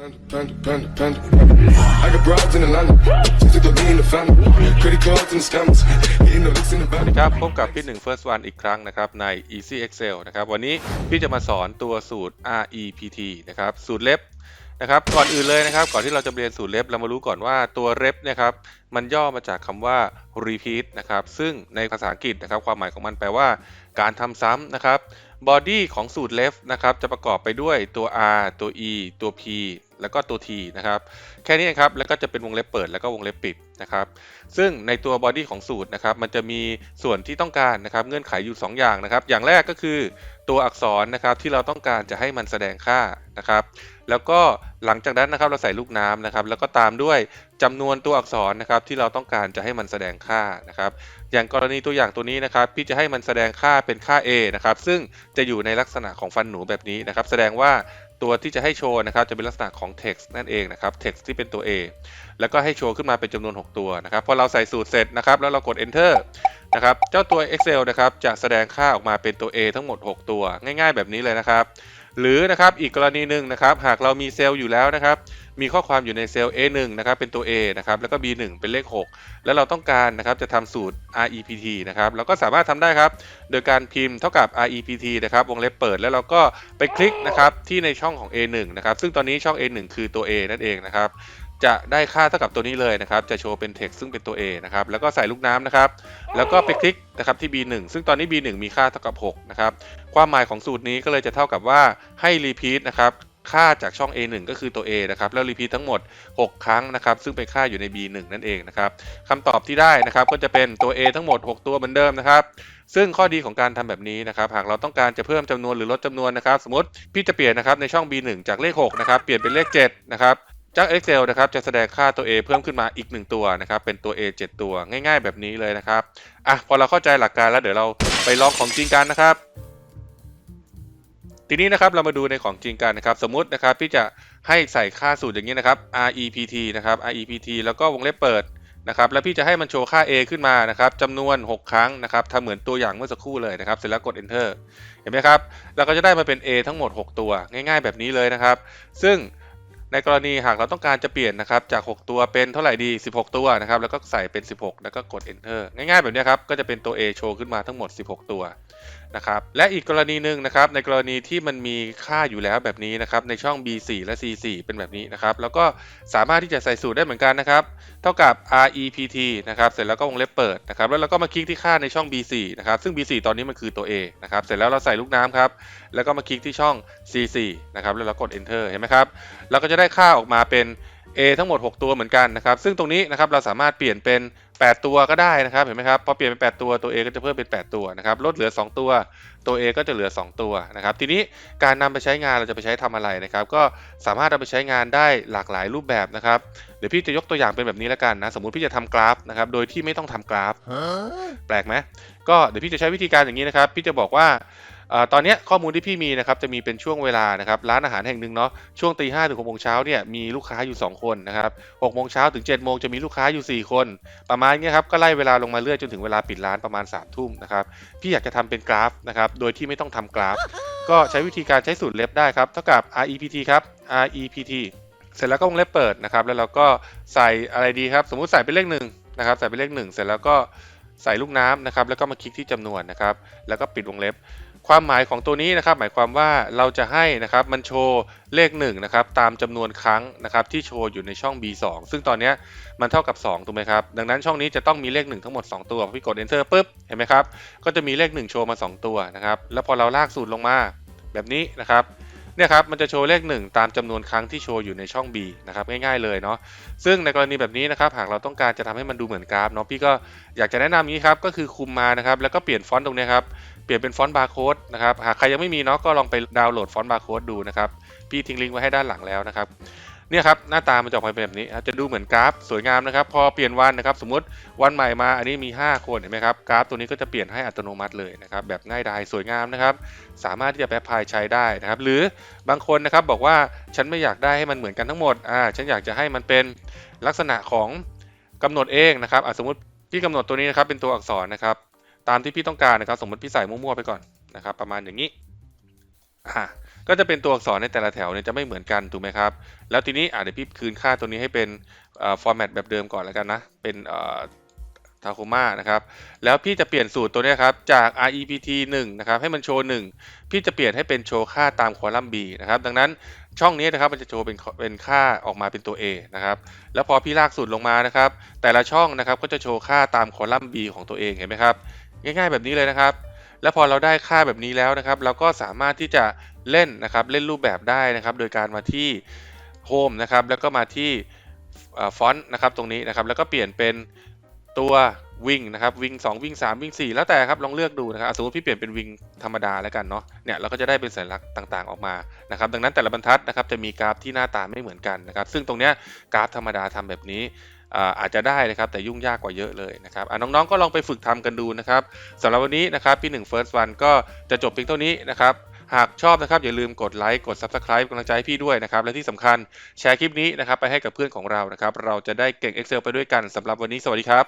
สวัสดีครับพบกับพี่หนึ่ง First One อีกครั้งนะครับใน Easy Excel นะครับวันนี้พี่จะมาสอนตัวสูตร REPT นะครับสูตรเล็บนะครับก่อนอื่นเลยนะครับ ก่อนที่เราจะเรียนสูตรเล็บเรามารู้ก่อนว่าตัวเล็บนี่ยครับมันย่อมาจากคำว่า repeat นะครับซึ่งในภาษาอังกฤษนะครับความหมายของมันแปลว่าการทำซ้ำนะครับ body ของสูตร left นะครับจะประกอบไปด้วยตัว r ตัว e ตัว p แล้วก็ตัว t นะครับ แค่นี้เองครับแล้วก็จะเป็นวงเล็บเปิดแล้วก็วงเล็บปิดนะครับ ซึ่งในตัว body ของสูตรนะครับ มันจะมีส่วนที่ต้องการนะครับ เงื่อนไขอยู่ 2 อย่างนะครับ อย่างแรกก็คือตัวอักษรนะครับที่เราต้องการจะให้มันแสดงค่านะครับ แล้วก็หลังจากนั้นนะครับเราใส่ลูกน้ำนะครับ แล้วก็ตามด้วยจำนวนตัวอักษรนะครับที่เราต้องการจะให้มันแสดงค่านะครับ อย่างกรณีตัวอย่างตัวนี้นะครับ พี่จะให้มันแสดงค่าเป็นค่า a นะครับ ซึ่งจะอยู่ในลักษณะของฟันหนูแบบนี้นะครับ แสดงว่า ตัวที่จะให้โชว์นะครับจะเป็นลักษณะของ text นั่นเองนะครับ text ที่เป็นตัว a แล้วก็ให้โชว์ขึ้นมาเป็นจำนวน 6 ตัวนะครับพอเราใส่สูตรเสร็จนะครับแล้วเรากด enter นะครับเจ้าตัว Excel นะครับจะแสดงค่าออกมาเป็นตัว A ทั้งหมด 6 ตัว ง่าย ๆ แบบนี้เลยนะครับ หรือนะครับอีกกรณีหนึ่งนะครับหากเรามีเซลล์อยู่แล้วนะครับมีข้อความอยู่ในเซลล์ A1 นะครับเป็นตัว A นะครับแล้วก็ B1 เป็นเลข 6 แล้วเราต้องการนะครับจะทำสูตร REPT นะครับเราก็สามารถทำได้ครับ โดยการพิมพ์เท่ากับ REPT นะครับวงเล็บเปิดแล้วเราก็ไปคลิกนะครับที่ในช่องของ A1 นะครับซึ่งตอนนี้ช่อง A1 คือตัว A นั่นเองนะครับ จะได้ค่าเท่ากับตัวนี้เลยนะครับ จะโชว์เป็น text ซึ่งเป็นตัว A นะครับ แล้วก็ใส่ลูกน้ำนะครับ แล้วก็ไปคลิกนะครับที่ B1 ซึ่งตอนนี้ B1 มีค่าเท่ากับ 6 นะครับ ความหมายของสูตรนี้ก็เลยจะเท่ากับว่าให้ repeat นะครับค่าจากช่อง A1 ก็คือตัว A นะครับแล้ว repeat ทั้งหมด 6 ครั้งนะครับ ซึ่งเป็นค่าอยู่ใน B1 นั่นเองนะครับคำตอบที่ได้นะครับก็จะเป็นตัว A ทั้งหมด 6 ตัวเหมือนเดิมนะครับ ซึ่งข้อดีของการทำแบบนี้นะครับ หากเราต้องการจะเพิ่มจำนวนหรือลดจำนวนนะครับ สมมติพี่จะเปลี่ยนนะครับในช่อง B1 จากเลข 6 นะครับ เปลี่ยนเป็นเลข 7 นะครับ จาก Excel นะครับจะแสดงค่าตัว A เพิ่มขึ้นมาอีก 1 ตัวนะครับเป็นตัว A 7 ตัวง่าย ๆ แบบนี้เลยนะครับอะพอเราเข้าใจหลักการแล้วเดี๋ยวเราไปลองของจริงกันนะครับ ทีนี้นะครับเรามาดูในของจริงกันนะครับ สมมตินะครับพี่จะให้ใส่ค่าสูตรอย่างนี้นะครับ REPT นะครับ REPT แล้วก็วงเล็บเปิดนะครับแล้วพี่จะให้มันโชว์ค่า A ขึ้นมานะครับจำนวน 6 ครั้งนะครับทำเหมือนตัวอย่างเมื่อสักครู่เลยนะครับ เสร็จแล้วกด enter เห็นไหมครับเราก็จะได้มาเป็น A ทั้งหมด 6 ตัว ง่าย ๆ แบบนี้เลยนะครับ ซึ่ง ในกรณีหากเราต้องการจะเปลี่ยนนะครับจาก 6 ตัวเป็นเท่าไหร่ดี 16 ตัวนะครับแล้วก็ใส่เป็น 16 แล้วก็กด enter ง่ายๆแบบนี้ครับก็จะเป็นตัว A โชว์ขึ้นมาทั้งหมด 16 ตัว นะครับและอีกกรณีหนึ่งนะครับในกรณีที่มันมีค่าอยู่แล้วแบบนี้นะครับในช่อง B4 และ C4 เป็นแบบนี้นะครับแล้วก็สามารถที่จะใส่สูตรได้เหมือนกันนะครับเท่ากับ REPT นะครับเสร็จแล้วก็วงเล็บเปิดนะครับแล้วเราก็มาคลิกที่ค่าในช่อง B4 นะครับซึ่ง B4 ตอนนี้มันคือตัว A นะครับเสร็จแล้วเราใส่ลูกน้ำครับแล้วก็มาคลิกที่ช่อง C4 นะครับแล้วเรากด enter เห็นไหมครับเราก็จะได้ค่าออกมาเป็น A ทั้งหมด 6 ตัวเหมือนกันนะครับซึ่งตรงนี้นะครับเราสามารถเปลี่ยนเป็น 8 ตัวก็ได้นะครับเห็นไหมครับพอเปลี่ยนเป็น 8 ตัวตัว A ก็จะเพิ่มเป็น 8 ตัวนะครับลดเหลือ 2 ตัวตัว A ก็จะเหลือ 2 ตัวนะครับทีนี้การนำไปใช้งานเราจะไปใช้ทำอะไรนะครับ ก็สามารถเอาไปใช้งานได้หลากหลายรูปแบบนะครับเดี๋ยวพี่จะยกตัวอย่างเป็นแบบนี้แล้วกันนะสมมุติพี่จะทำกราฟนะครับโดยที่ไม่ต้องทำกราฟแปลกไหมก็เดี๋ยวพี่จะใช้วิธีการอย่างนี้นะครับ พี่จะบอกว่าเอ่อ ตอนนี้ข้อมูลที่พี่มีนะครับจะมีเป็นช่วงเวลานะครับร้านอาหารแห่งหนึ่งเนาะช่วงตีห้าถึงหกโมงเช้าเนี่ยมีลูกค้าอยู่ 2 คนนะครับหกโมงเช้าถึง7จ็ดโมงจะมีลูกค้าอยู่ 4 คน ประมาณนี้ครับก็ไล่เวลาลงมาเรื่อยจนถึงเวลาปิดร้านประมาณ3ามทุ่มนะครับพี่อยากจะทำเป็นกราฟนะครับโดยที่ไม่ต้องทำกราฟ ก็ใช้วิธีการใช้สูตรเล็บได้ครับเท่ากับ REPT ครับ REPT เสร็จแล้วก็วงเล็บเปิดนะครับแล้วเราก็ใส่อะไรดีครับ สมมุติใส่เป็นเลขหนึ่งนะครับใส่เป็นเลขหนึ่งเสร็จแล้วก็ใส่ลูกน้ำนะครับแล้วก็มาคลิกที่จำนวนนะครับแล้วก็ปิดวงเล็บ ความหมายของตัวนี้นะครับหมายความว่าเราจะให้นะครับมันโชว์เลข1นะครับตามจำนวนครั้งนะครับที่โชว์อยู่ในช่อง B2 ซึ่งตอนนี้มันเท่ากับ2ถูกไหมครับดังนั้นช่องนี้จะต้องมีเลข 1 ทั้งหมด 2 ตัวพอพี่กด enter ปุ๊บเห็นไหมครับก็จะมีเลข 1 โชว์มา 2 ตัวนะครับแล้วพอเราลากสูตรลงมาแบบนี้นะครับ เนี่ยครับมันจะโชว์เลข 1 ตามจำนวนครั้งที่โชว์อยู่ในช่อง B นะครับง่ายๆเลยเนาะซึ่งในกรณีแบบนี้นะครับหากเราต้องการจะทำให้มันดูเหมือนกราฟเนาะพี่ก็อยากจะแนะนำอย่างนี้ครับก็คือคุมมานะครับแล้วก็เปลี่ยนฟอนต์ตรงนี้ครับเปลี่ยนเป็นฟอนต์บาร์โค้ดนะครับหากใครยังไม่มีเนาะก็ลองไปดาวน์โหลดฟอนต์บาร์โค้ดดูนะครับพี่ทิ้งลิงก์ไว้ให้ด้านหลังแล้วนะครับ เนี่ยครับหน้าตามันจะออกมาเป็นแบบนี้จะดูเหมือนกราฟสวยงามนะครับ พอเปลี่ยนวันนะครับ สมมติวันใหม่มาอันนี้มี 5 คนเห็นไหมครับกราฟตัวนี้ก็จะเปลี่ยนให้อัตโนมัติเลยนะครับแบบง่ายดายสวยงามนะครับ สามารถที่จะแปรพายใช้ได้นะครับ หรือบางคนนะครับบอกว่าฉันไม่อยากได้ให้มันเหมือนกันทั้งหมดอ่าฉันอยากจะให้มันเป็นลักษณะของกำหนดเองนะครับสมมติพี่กำหนดตัวนี้นะครับเป็นตัวอักษรนะครับ ตามที่พี่ต้องการนะครับ สมมติพี่ใส่มั่วๆไปก่อนนะครับ ประมาณอย่างนี้อ่า ก็จะเป็นตัวอักษรในแต่ละแถวเนี่ยจะไม่เหมือนกันถูกไหมครับ แล้วทีนี้อะเดี๋ยวพี่คืนค่าตัวนี้ให้เป็นฟอร์แมตแบบเดิมก่อนแล้วกันนะ เป็นทาโคมานะครับ แล้วพี่จะเปลี่ยนสูตรตัวนี้ครับ จาก rept 1 นะครับ ให้มันโชว์ 1 พี่จะเปลี่ยนให้เป็นโชว์ค่าตามคอลัมน์ b นะครับ ดังนั้นช่องนี้นะครับมันจะโชว์เป็นเป็นค่าออกมาเป็นตัว a นะครับ แล้วพอพี่ลากสูตรลงมานะครับ แต่ละช่องนะครับก็จะโชว์ค่าตามคอลัมน์ b ของตัวเองเห็นไหมครับ ง่ายๆแบบนี้เลยนะครับ แล้วพอเราได้ค่าแบบนี้แล้วนะครับ เราก็สามารถที่จะเล่นนะครับเล่นรูปแบบได้นะครับ โดยการมาที่ Home นะครับแล้วก็มาที่ฟอนต์นะครับตรงนี้นะครับแล้วก็เปลี่ยนเป็นตัววิ่งนะครับวิ่ง2วิ่ง3วิ่ง4แล้วแต่ครับลองเลือกดูนะครับสมมติพี่เปลี่ยนเป็นวิ่งธรรมดาแล้วกันเนาะเนี่ยเราก็จะได้เป็นสัญลักษณ์ต่างๆออกมานะครับดังนั้นแต่ละบรรทัดนะครับจะมีกราฟที่หน้าตาไม่เหมือนกันนะครับซึ่งตรงเนี้ยกราฟธรรมดาทำแบบนี้ อาจจะได้นะครับแต่ยุ่งยากกว่าเยอะเลยนะครับน้องๆก็ลองไปฝึกทำกันดูนะครับสำหรับวันนี้นะครับพี่หนึ่งเฟิร์สวันก็จะจบเพียงเท่านี้นะครับหากชอบนะครับอย่าลืมกดไลค์กด Subscribe กำลังใจให้พี่ด้วยนะครับ และที่สำคัญแชร์คลิปนี้นะครับไปให้กับเพื่อนของเรานะครับ เราจะได้เก่ง Excel ไปด้วยกันสำหรับวันนี้สวัสดีครับ